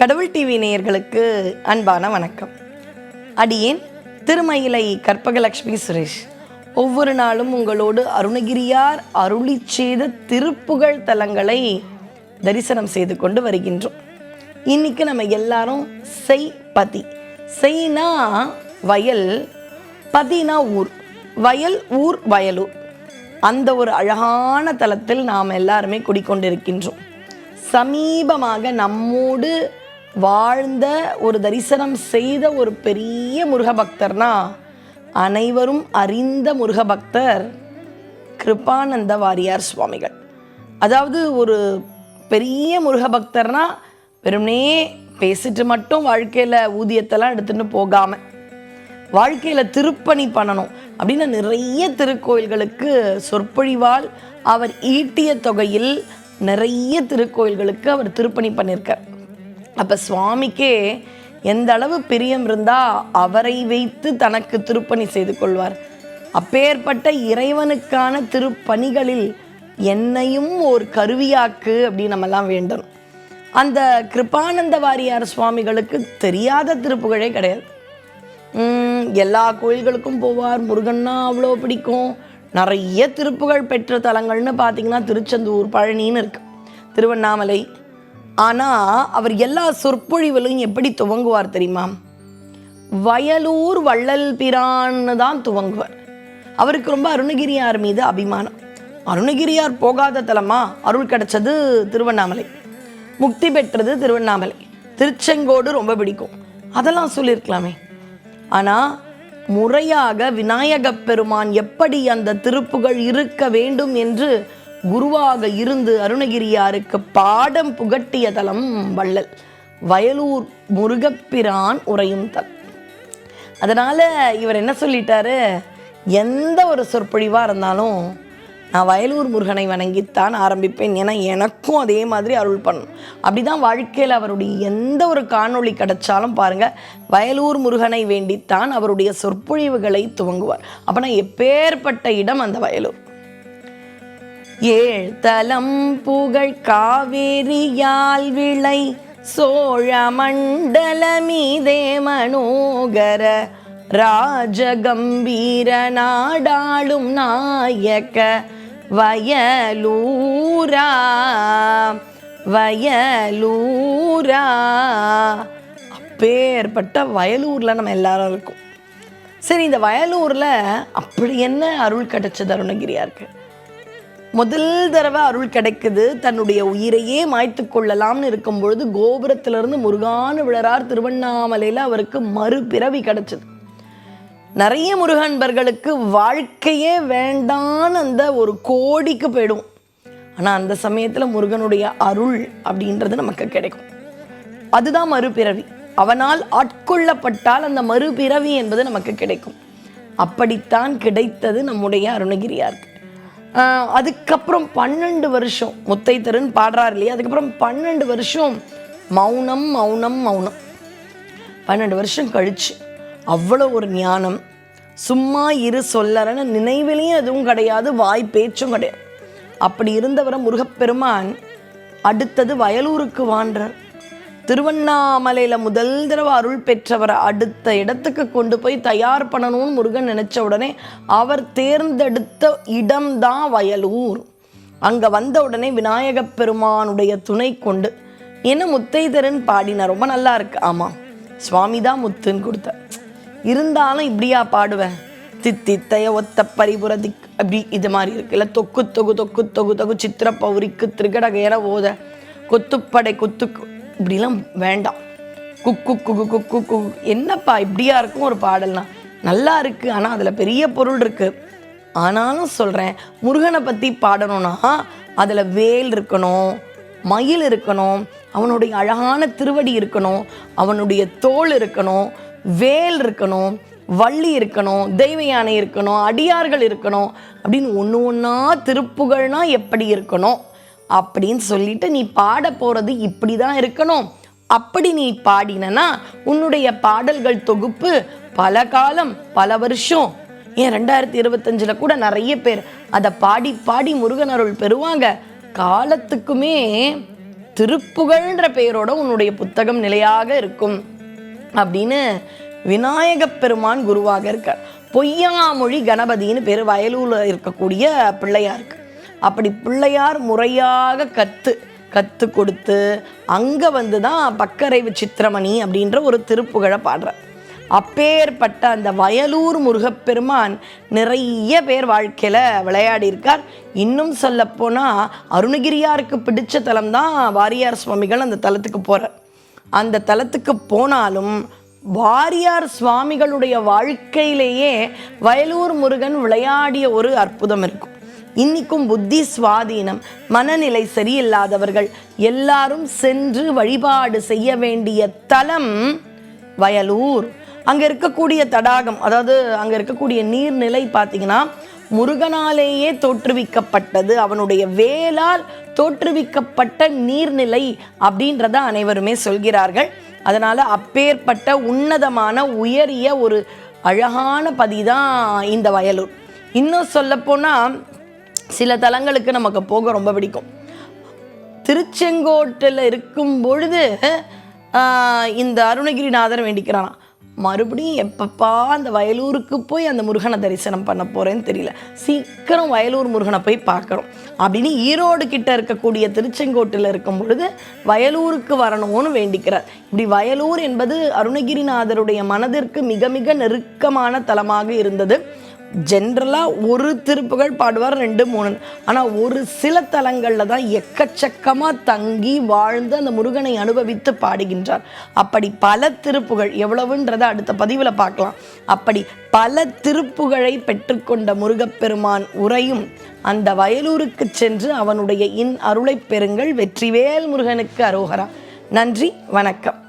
கடவுள் டிவி நேயர்களுக்கு அன்பான வணக்கம். அடியேன் திருமயிலை கற்பகலட்சுமி சுரேஷ். ஒவ்வொரு நாளும் உங்களோடு அருணகிரியார் அருளி செய்த திருப்புகழ் தலங்களை தரிசனம் செய்து கொண்டு வருகின்றோம். இன்னைக்கு நம்ம எல்லாரும் செய் பதி. செய்னா வயல் பதினா ஊர். வயல் ஊர் வயலூர். அந்த ஒரு அழகான தலத்தில் நாம் எல்லாருமே குடிக்கொண்டிருக்கின்றோம். சமீபமாக நம்மோடு வாழ்ந்த ஒரு தரிசனம் செய்த ஒரு பெரிய முருகபக்தர்னா அனைவரும் அறிந்த முருகபக்தர் கிருபானந்த வாரியார் சுவாமிகள். அதாவது ஒரு பெரிய முருகபக்தர்னா வெறுமனே பேசிட்டு மட்டும் வாழ்க்கையில் ஊதியத்தெல்லாம் எடுத்துன்னு போகாமல் வாழ்க்கையில் திருப்பணி பண்ணணும் அப்படின்னு நிறைய திருக்கோயில்களுக்கு சொற்பொழிவால் அவர் ஈட்டிய தொகையில் நிறைய திருக்கோயில்களுக்கு அவர் திருப்பணி பண்ணியிருக்கார். அப்போ சுவாமிக்கே எந்த அளவு பிரியம் இருந்தால் அவரை வைத்து தனக்கு திருப்பணி செய்து கொள்வார். அப்பேற்பட்ட இறைவனுக்கான திருப்பணிகளில் என்னையும் ஒரு கருவியாக்கு அப்படின்னு நம்மெல்லாம் வேண்டும். அந்த கிருபானந்த வாரியார் சுவாமிகளுக்கு தெரியாத திருப்புகழே கிடையாது. எல்லா கோயில்களுக்கும் போவார் முருகன்னா அவ்வளோ பிடிக்கும். நிறைய திருப்புகழ் பெற்ற தலங்கள்னு பார்த்தீங்கன்னா திருச்செந்தூர் பழனின்னு இருக்கு. திருவண்ணாமலை ஆனால் அவர் எல்லா சொற்பொழிவிலும் எப்படி துவங்குவார் தெரியுமா? வயலூர் வள்ளல் பிரான்னு தான் துவங்குவார். அவருக்கு ரொம்ப அருணகிரியார் மீது அபிமானம். அருணகிரியார் போகாத தலமா? அருள் கிடைச்சது திருவண்ணாமலை. முக்தி பெற்றது திருவண்ணாமலை. திருச்செங்கோடு ரொம்ப பிடிக்கும். அதெல்லாம் சொல்லியிருக்கலாமே. ஆனால் முறையாக விநாயகப் பெருமான் எப்படி அந்த திருப்புகள் இருக்க வேண்டும் என்று குருவாக இருந்து அருணகிரியாருக்கு பாடம் புகட்டிய தலம் வள்ளல். வயலூர் முருகப்பிரான் உறையும் தல் அதனால் இவர் என்ன சொல்லிட்டாரு? எந்த ஒரு சொற்பொழிவாக இருந்தாலும் நான் வயலூர் முருகனை வணங்கித்தான் ஆரம்பிப்பேன் ஏன்னா எனக்கும் அதே மாதிரி அருள் பண்ணும். அப்படி தான் வாழ்க்கையில் அவருடைய எந்த ஒரு காணொளி கிடைச்சாலும் பாருங்கள் வயலூர் முருகனை வேண்டித்தான் அவருடைய சொற்பொழிவுகளை துவங்குவார். அப்போனா எப்பேற்பட்ட இடம் அந்த வயலூர்? ஏழ்தலம் புகழ் காவேரியால் விளை சோழ மண்டல மீதே மனோகர ராஜகம்பீர நாடாளும் நாயக்க வயலூரா வயலூரா. அப்பேற்பட்ட வயலூரில் நம்ம எல்லாரும் இருக்கோம். சரி இந்த வயலூரில் அப்படி என்ன அருள் கிடைச்சது அருணகிரியாருக்கு? முதல் தடவை அருள் கிடைக்குது. தன்னுடைய உயிரையே மாய்த்து கொள்ளலாம்னு இருக்கும் பொழுது கோபுரத்திலிருந்து முருகான்னு விழறார் திருவண்ணாமலையில் அவருக்கு மறுபிறவி கிடைச்சது. நிறைய முருகன்பர்களுக்கு வாழ்க்கையே வேண்டான்னு அந்த ஒரு கோடிக்கு போயிடும். ஆனால் அந்த சமயத்தில் முருகனுடைய அருள் அப்படின்றது நமக்கு கிடைக்கும். அதுதான் மறுபிறவி. அவனால் ஆட்கொள்ளப்பட்டால் அந்த மறுபிறவி என்பது நமக்கு கிடைக்கும். அப்படித்தான் கிடைத்தது நம்முடைய அருணகிரியாருக்கு. அதுக்கப்புறம் பன்னெண்டு வருஷம். முத்தைத்தருன்னு பாடுறாரு இல்லையா? அதுக்கப்புறம் பன்னெண்டு வருஷம் மௌனம் மௌனம் மௌனம். பன்னெண்டு வருஷம் கழிச்சு அவ்வளோ ஒரு ஞானம். சும்மா இரு சொல்லறன்னு நினைவிலையும் எதுவும் கிடையாது வாய் பேச்சும் கிடையாது. அப்படி இருந்தவரை முருகப்பெருமான் அடுத்தது வயலூருக்கு வாண்டார் திருவண்ணாமலையில் முதல் தடவை அருள் பெற்றவரை அடுத்த இடத்துக்கு கொண்டு போய் தயார் பண்ணணும்னு முருகன் நினச்ச உடனே அவர் தேர்ந்தெடுத்த இடம்தான் வயலூர். அங்கே வந்த உடனே விநாயக பெருமானுடைய துணை கொண்டு என்ன முத்தைதரன் பாடினார் ரொம்ப நல்லா இருக்கு. ஆமாம் சுவாமி தான் முத்துன்னு கொடுத்தார். இருந்தாலும் இப்படியா பாடுவேன் தித்தித்தைய ஒத்த பரிபுர திக் அப்படி இது மாதிரி இருக்கு இல்லை தொக்கு தொகு தொக்கு தொகு தொகு சித்திர பௌரிக்கு திரிகடகேர ஓத கொத்துப்படை கொத்து இப்படிலாம் வேண்டாம். குக்கு குக் குக் குக் என்னப்பா இப்படியா இருக்கும் ஒரு பாடல்னா? நல்லா இருக்குது ஆனால் அதில் பெரிய பொருள் இருக்குது ஆனாலும் சொல்கிறேன் முருகனை பற்றி பாடணும்னா அதில் வேல் இருக்கணும் மயில் இருக்கணும் அவனுடைய அழகான திருவடி இருக்கணும் அவனுடைய தோல் இருக்கணும் வேல் இருக்கணும் வள்ளி இருக்கணும் தெய்வ யானை இருக்கணும் அடியார்கள் இருக்கணும் அப்படின்னு ஒன்று ஒன்றா திருப்புகழ்னா எப்படி இருக்கணும்? அப்படின்னு சொல்லிட்டு நீ பாட போகிறது இப்படி தான் இருக்கணும். அப்படி நீ பாடினனா உன்னுடைய பாடல்கள் தொகுப்பு பல காலம் பல வருஷம். ஏன் ரெண்டாயிரத்தி இருபத்தஞ்சில் கூட நிறைய பேர் அதை பாடி பாடி முருகன் அருள் பெறுவாங்க. காலத்துக்குமே திருப்புகழ்ன்ற பெயரோட உன்னுடைய புத்தகம் நிலையாக இருக்கும். அப்படின்னு விநாயகப் பெருமான் குருவாக இருக்கார். பொய்யாமொழி கணபதின்னு பேர் வயலூரில் இருக்கக்கூடிய பிள்ளையாருக்கு அப்படி பிள்ளையார் முறையாக கற்று கற்று கொடுத்து அங்கே வந்து தான் பக்கரைவு சித்திரமணி அப்படின்ற ஒரு திருப்புகழை பாடுறார். அப்பேற்பட்ட அந்த வயலூர் முருகப்பெருமான் நிறைய பேர் வாழ்க்கையில் விளையாடி இருக்கார் இன்னும் சொல்லப்போனால் அருணகிரியாருக்கு பிடிச்ச தலம் தான் வாரியார் சுவாமிகள் அந்த தலத்துக்கு போகிறார் அந்த தலத்துக்கு போனாலும் வாரியார் சுவாமிகளுடைய வாழ்க்கையிலேயே வயலூர் முருகன் விளையாடிய ஒரு அற்புதம் இருக்கும். இன்னிக்கும் புத்தி சுவாதீனம் மனநிலை சரியில்லாதவர்கள் எல்லாரும் சென்று வழிபாடு செய்ய வேண்டிய தலம் வயலூர். அங்கே இருக்கக்கூடிய தடாகம் அதாவது அங்கே இருக்கக்கூடிய நீர்நிலை பார்த்தீங்கன்னா முருகனாலேயே தோற்றுவிக்கப்பட்டது. அவனுடைய வேலால் தோற்றுவிக்கப்பட்ட நீர்நிலை அப்படின்றத அனைவருமே சொல்கிறார்கள். அதனால் அப்பேற்பட்ட உன்னதமான உயரிய ஒரு அழகான பதி தான் இந்த வயலூர். இன்னும் சொல்லப்போனால் சில தலங்களுக்கு நமக்கு போக ரொம்ப பிடிக்கும். திருச்செங்கோட்டில் இருக்கும் பொழுது இந்த அருணகிரிநாதர் வேண்டிக்கிறானா மறுபடியும் எப்பப்பா அந்த வயலூருக்கு போய் அந்த முருகனை தரிசனம் பண்ண போகிறேன்னு தெரியல. சீக்கிரம் வயலூர் முருகனை போய் பார்க்குறோம் அப்படின்னு ஈரோடு கிட்ட இருக்கக்கூடிய திருச்செங்கோட்டில் இருக்கும் பொழுது வயலூருக்கு வரணும்னு வேண்டிக்கிறார். இப்படி வயலூர் என்பது அருணகிரிநாதருடைய மனதிற்கு மிக மிக நெருக்கமான தலமாக இருந்தது. ஜென்ரலாக ஒரு திருப்புகள் பாடுவார் ரெண்டு மூணு. ஆனால் ஒரு சில தலங்களில் தான் எக்கச்சக்கமாக தங்கி வாழ்ந்து அந்த முருகனை அனுபவித்து பாடுகின்றார். அப்படி பல திருப்புகள் எவ்வளவுன்றதை அடுத்த பதிவில் பார்க்கலாம். அப்படி பல திருப்புகளை பெற்றுக்கொண்ட முருகப்பெருமான் உரையும் அந்த வயலூருக்கு சென்று அவனுடைய இன் அருளைப் பெறுங்கள். வெற்றிவேல் முருகனுக்கு அரோகரா. நன்றி வணக்கம்.